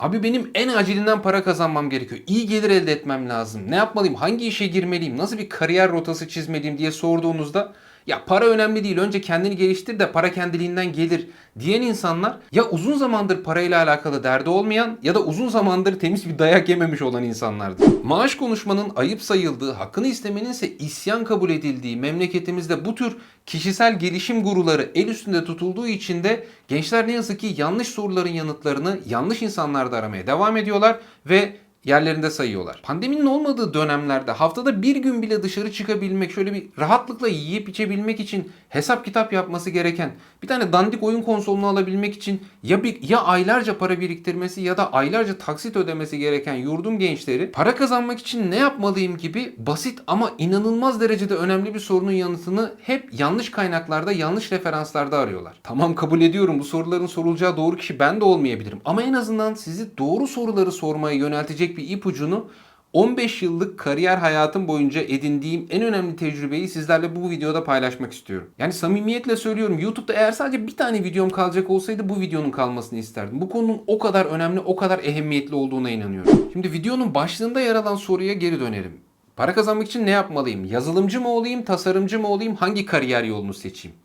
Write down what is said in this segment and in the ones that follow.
Abi benim en acilinden para kazanmam gerekiyor. İyi gelir elde etmem lazım. Ne yapmalıyım? Hangi işe girmeliyim? Nasıl bir kariyer rotası çizmeliyim diye sorduğunuzda ya para önemli değil. Önce kendini geliştir de para kendiliğinden gelir diyen insanlar ya uzun zamandır parayla alakalı derdi olmayan ya da uzun zamandır temiz bir dayak yememiş olan insanlardır. Maaş konuşmanın ayıp sayıldığı, hakkını istemenin ise isyan kabul edildiği memleketimizde bu tür kişisel gelişim guruları el üstünde tutulduğu için de gençler ne yazık ki yanlış soruların yanıtlarını yanlış insanlarda aramaya devam ediyorlar ve yerlerinde sayıyorlar. Pandeminin olmadığı dönemlerde haftada bir gün bile dışarı çıkabilmek, şöyle bir rahatlıkla yiyip içebilmek için hesap kitap yapması gereken, bir tane dandik oyun konsolunu alabilmek için ya bir ya aylarca para biriktirmesi ya da aylarca taksit ödemesi gereken yurdum gençleri para kazanmak için ne yapmalıyım gibi basit ama inanılmaz derecede önemli bir sorunun yanıtını hep yanlış kaynaklarda, yanlış referanslarda arıyorlar. Tamam kabul ediyorum bu soruların sorulacağı doğru kişi ben de olmayabilirim ama en azından sizi doğru soruları sormaya yöneltecek bir ipucunu 15 yıllık kariyer hayatım boyunca edindiğim en önemli tecrübeyi sizlerle bu videoda paylaşmak istiyorum. Yani samimiyetle söylüyorum YouTube'da eğer sadece bir tane videom kalacak olsaydı bu videonun kalmasını isterdim. Bu konunun o kadar önemli, o kadar ehemmiyetli olduğuna inanıyorum. Şimdi videonun başlığında yer alan soruya geri dönelim. Para kazanmak için ne yapmalıyım? Yazılımcı mı olayım, tasarımcı mı olayım, hangi kariyer yolunu seçeyim?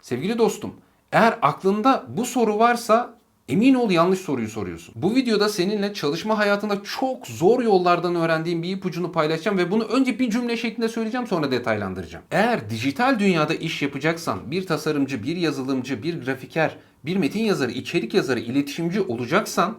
Sevgili dostum, eğer aklında bu soru varsa Emin ol yanlış soruyu soruyorsun. Bu videoda seninle çalışma hayatında çok zor yollardan öğrendiğim bir ipucunu paylaşacağım ve bunu önce bir cümle şeklinde söyleyeceğim sonra detaylandıracağım. Eğer dijital dünyada iş yapacaksan bir tasarımcı, bir yazılımcı, bir grafiker, bir metin yazarı, içerik yazarı, iletişimci olacaksan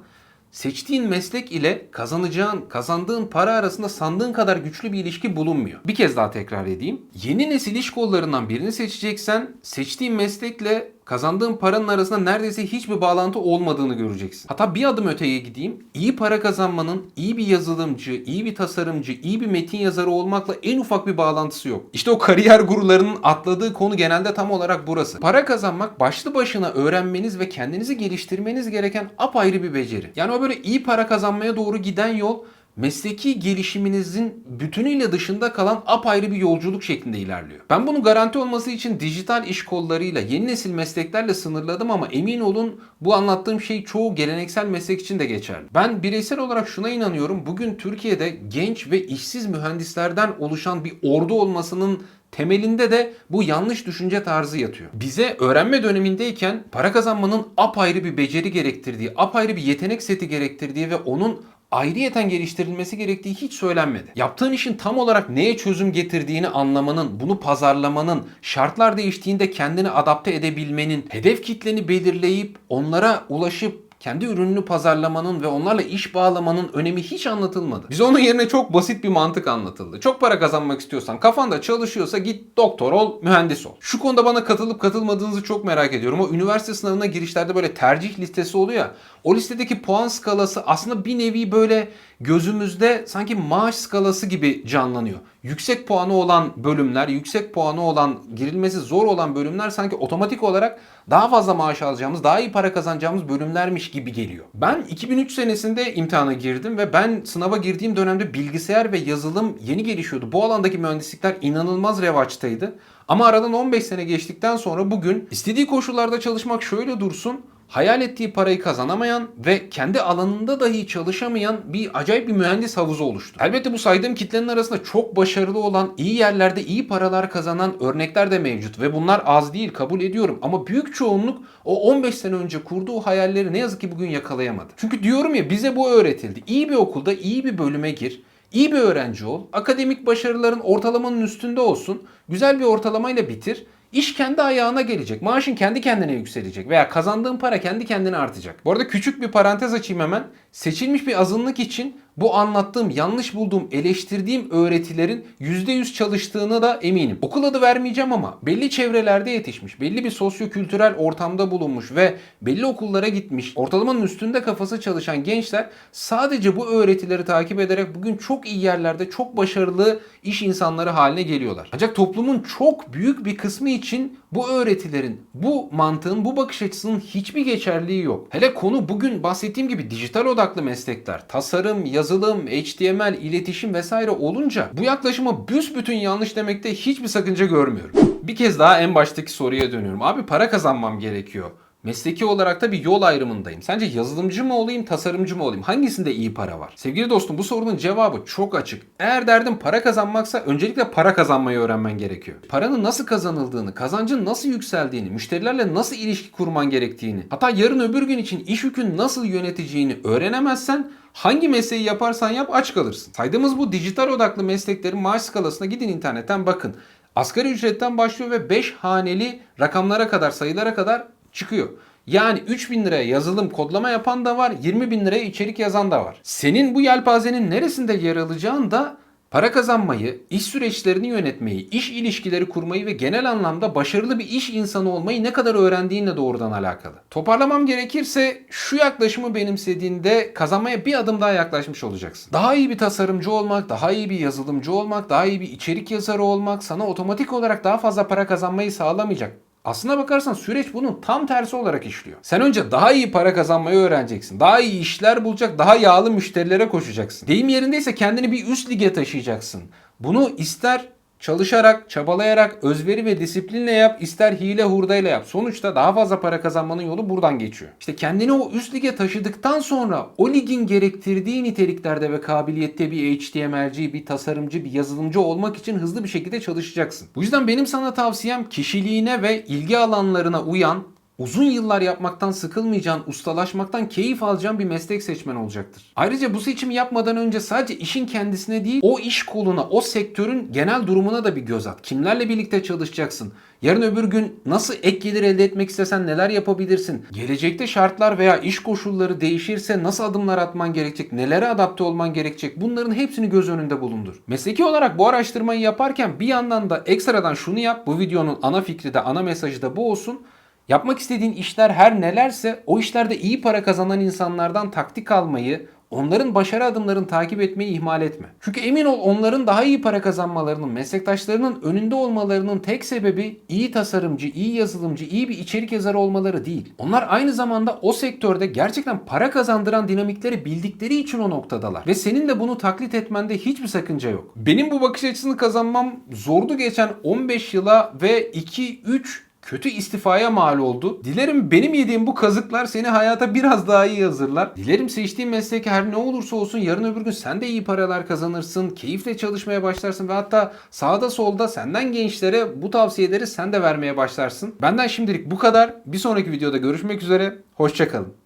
Seçtiğin meslek ile kazanacağın, kazandığın para arasında sandığın kadar güçlü bir ilişki bulunmuyor. Bir kez daha tekrar edeyim. Yeni nesil iş kollarından birini seçeceksen seçtiğin meslekle kazandığın paranın arasında neredeyse hiçbir bağlantı olmadığını göreceksin. Hatta bir adım öteye gideyim. İyi para kazanmanın iyi bir yazılımcı, iyi bir tasarımcı, iyi bir metin yazarı olmakla en ufak bir bağlantısı yok. İşte o kariyer gurularının atladığı konu genelde tam olarak burası. Para kazanmak başlı başına öğrenmeniz ve kendinizi geliştirmeniz gereken apayrı bir beceri. Yani o böyle iyi para kazanmaya doğru giden yol mesleki gelişiminizin bütünüyle dışında kalan apayrı bir yolculuk şeklinde ilerliyor. Ben bunu garanti olması için dijital iş kollarıyla, yeni nesil mesleklerle sınırladım ama emin olun bu anlattığım şey çoğu geleneksel meslek için de geçerli. Ben bireysel olarak şuna inanıyorum. Bugün Türkiye'de genç ve işsiz mühendislerden oluşan bir ordu olmasının Temelinde de bu yanlış düşünce tarzı yatıyor. Bize öğrenme dönemindeyken para kazanmanın apayrı bir beceri gerektirdiği, apayrı bir yetenek seti gerektirdiği ve onun ayrıyeten geliştirilmesi gerektiği hiç söylenmedi. Yaptığın işin tam olarak neye çözüm getirdiğini anlamanın, bunu pazarlamanın, şartlar değiştiğinde kendini adapte edebilmenin, hedef kitleni belirleyip onlara ulaşıp kendi ürününü pazarlamanın ve onlarla iş bağlamanın önemi hiç anlatılmadı. Bize onun yerine çok basit bir mantık anlatıldı. Çok para kazanmak istiyorsan, kafanda çalışıyorsa git doktor ol, mühendis ol. Şu konuda bana katılıp katılmadığınızı çok merak ediyorum. O üniversite sınavına girişlerde böyle tercih listesi oluyor ya. O listedeki puan skalası aslında bir nevi böyle gözümüzde sanki maaş skalası gibi canlanıyor. Yüksek puanı olan bölümler, yüksek puanı olan, girilmesi zor olan bölümler sanki otomatik olarak daha fazla maaş alacağımız, daha iyi para kazanacağımız bölümlermiş gibi geliyor. Ben 2003 senesinde imtihana girdim ve ben sınava girdiğim dönemde bilgisayar ve yazılım yeni gelişiyordu. Bu alandaki mühendislikler inanılmaz revaçtaydı. Ama aradan 15 sene geçtikten sonra bugün istediği koşullarda çalışmak şöyle dursun hayal ettiği parayı kazanamayan ve kendi alanında dahi çalışamayan bir acayip bir mühendis havuzu oluştu. Elbette bu saydığım kitlenin arasında çok başarılı olan, iyi yerlerde iyi paralar kazanan örnekler de mevcut ve bunlar az değil kabul ediyorum ama büyük çoğunluk o 15 sene önce kurduğu hayalleri ne yazık ki bugün yakalayamadı. Çünkü diyorum ya bize bu öğretildi. İyi bir okulda iyi bir bölüme gir. İyi bir öğrenci ol. Akademik başarıların ortalamanın üstünde olsun. Güzel bir ortalamayla bitir. İş kendi ayağına gelecek. Maaşın kendi kendine yükselecek veya kazandığın para kendi kendine artacak. Bu arada küçük bir parantez açayım hemen. Seçilmiş bir azınlık için bu anlattığım, yanlış bulduğum, eleştirdiğim öğretilerin %100 çalıştığını da eminim. Okul adı vermeyeceğim ama belli çevrelerde yetişmiş, belli bir sosyo-kültürel ortamda bulunmuş ve belli okullara gitmiş, ortalamanın üstünde kafası çalışan gençler sadece bu öğretileri takip ederek bugün çok iyi yerlerde, çok başarılı iş insanları haline geliyorlar. Ancak toplumun çok büyük bir kısmı için bu öğretilerin, bu mantığın, bu bakış açısının hiçbir geçerliği yok. Hele konu bugün bahsettiğim gibi dijital odaklı meslekler, tasarım, yazılım, HTML, iletişim vesaire olunca bu yaklaşımı büsbütün yanlış demekte hiçbir sakınca görmüyorum. Bir kez daha en baştaki soruya dönüyorum. Abi para kazanmam gerekiyor. Mesleki olarak da bir yol ayrımındayım. Sence yazılımcı mı olayım, tasarımcı mı olayım? Hangisinde iyi para var? Sevgili dostum bu sorunun cevabı çok açık. Eğer derdin para kazanmaksa öncelikle para kazanmayı öğrenmen gerekiyor. Paranın nasıl kazanıldığını, kazancın nasıl yükseldiğini, müşterilerle nasıl ilişki kurman gerektiğini, hatta yarın öbür gün için iş yükün nasıl yöneteceğini öğrenemezsen Hangi mesleği yaparsan yap aç kalırsın. Saydığımız bu dijital odaklı mesleklerin maaş skalasına gidin internetten bakın. Asgari ücretten başlıyor ve 5 haneli rakamlara kadar, sayılara kadar çıkıyor. Yani 3000 liraya yazılım kodlama yapan da var, 20 bin liraya içerik yazan da var. Senin bu yelpazenin neresinde yer alacağın da para kazanmayı, iş süreçlerini yönetmeyi, iş ilişkileri kurmayı ve genel anlamda başarılı bir iş insanı olmayı ne kadar öğrendiğinle doğrudan alakalı. Toparlamam gerekirse şu yaklaşımı benimsediğinde kazanmaya bir adım daha yaklaşmış olacaksın. Daha iyi bir tasarımcı olmak, daha iyi bir yazılımcı olmak, daha iyi bir içerik yazarı olmak sana otomatik olarak daha fazla para kazanmayı sağlamayacak. Aslına bakarsan süreç bunun tam tersi olarak işliyor. Sen önce daha iyi para kazanmayı öğreneceksin. Daha iyi işler bulacak, daha yağlı müşterilere koşacaksın. Deyim yerindeyse kendini bir üst lige taşıyacaksın. Bunu ister çalışarak, çabalayarak, özveri ve disiplinle yap, ister hile hurdayla yap. Sonuçta daha fazla para kazanmanın yolu buradan geçiyor. İşte kendini o üst lige taşıdıktan sonra o ligin gerektirdiği niteliklerde ve kabiliyette bir HTML'ci, bir tasarımcı, bir yazılımcı olmak için hızlı bir şekilde çalışacaksın. Bu yüzden benim sana tavsiyem kişiliğine ve ilgi alanlarına uyan, uzun yıllar yapmaktan sıkılmayacağın, ustalaşmaktan keyif alacağın bir meslek seçmen olacaktır. Ayrıca bu seçimi yapmadan önce sadece işin kendisine değil, o iş koluna, o sektörün genel durumuna da bir göz at. Kimlerle birlikte çalışacaksın? Yarın öbür gün nasıl ek gelir elde etmek istesen neler yapabilirsin? Gelecekte şartlar veya iş koşulları değişirse nasıl adımlar atman gerekecek? Nelere adapte olman gerekecek? Bunların hepsini göz önünde bulundur. Mesleki olarak bu araştırmayı yaparken bir yandan da ekstradan şunu yap. Bu videonun ana fikri de ana mesajı da bu olsun. Yapmak istediğin işler her nelerse o işlerde iyi para kazanan insanlardan taktik almayı, onların başarı adımlarını takip etmeyi ihmal etme. Çünkü emin ol onların daha iyi para kazanmalarının, meslektaşlarının önünde olmalarının tek sebebi iyi tasarımcı, iyi yazılımcı, iyi bir içerik yazarı olmaları değil. Onlar aynı zamanda o sektörde gerçekten para kazandıran dinamikleri bildikleri için o noktadalar. Ve senin de bunu taklit etmende hiçbir sakınca yok. Benim bu bakış açısını kazanmam zordu geçen 15 yıla ve 2-3 kötü istifaya mal oldu. Dilerim benim yediğim bu kazıklar seni hayata biraz daha iyi hazırlar. Dilerim seçtiğin meslek her ne olursa olsun yarın öbür gün sen de iyi paralar kazanırsın. Keyifle çalışmaya başlarsın ve hatta sağda solda senden gençlere bu tavsiyeleri sen de vermeye başlarsın. Benden şimdilik bu kadar. Bir sonraki videoda görüşmek üzere. Hoşçakalın.